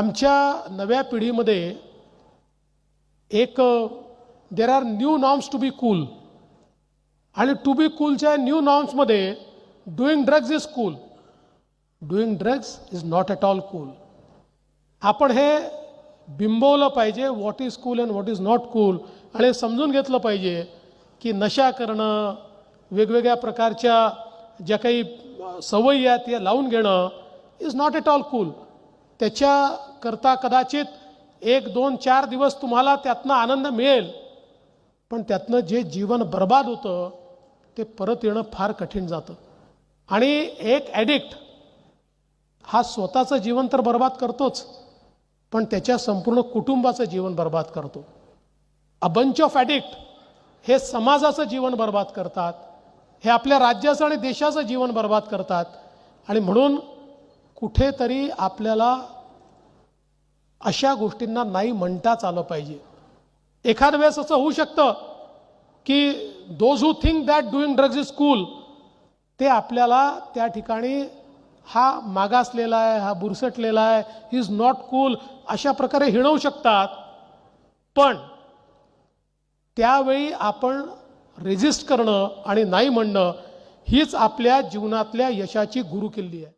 आमच्या नव्या पिढीमध्ये एक there are new norms to be cool आणि टू बी कूलच्या new नॉर्म्समध्ये doing drugs is cool doing drugs is not at all cool आपण हे बिंबवलं पाहिजे what is cool and what is not cool आणि हे समजून घेतलं पाहिजे की नशा करणं वेगवेगळ्या प्रकारच्या ज्या काही सवयी आहेत त्या लावून घेणं is not at all cool त्याच्या करता कदाचित एक दोन चार दिवस तुम्हाला त्यातनं आनंद मिळेल. पण त्यातनं जे जीवन बर्बाद होतं ते परत येणं फार कठीण जातं. आणि एक ॲडिक्ट हा स्वतःचं जीवन तर बर्बाद करतोच पण त्याच्या संपूर्ण कुटुंबाचं जीवन बर्बाद करतो. अ बंच ऑफ ॲडिक्ट हे समाजाचं जीवन बर्बाद करतात हे आपल्या राज्याचं आणि देशाचं जीवन बर्बाद करतात. आणि म्हणून कुठेतरी आपल्याला अशा गोष्टींना नाही म्हणताच आलं पाहिजे. एखाद वेळेस असं होऊ शकतं की those who think that doing drugs is cool ते आपल्याला त्या ठिकाणी हा मागासलेला आहे हा बुरसटलेला आहे इज नॉट कूल अशा प्रकारे हिणवू शकतात. पण त्यावेळी आपण रेजिस्ट करणं आणि नाही म्हणणं हीच आपल्या जीवनातल्या यशाची गुरुकिल्ली आहे.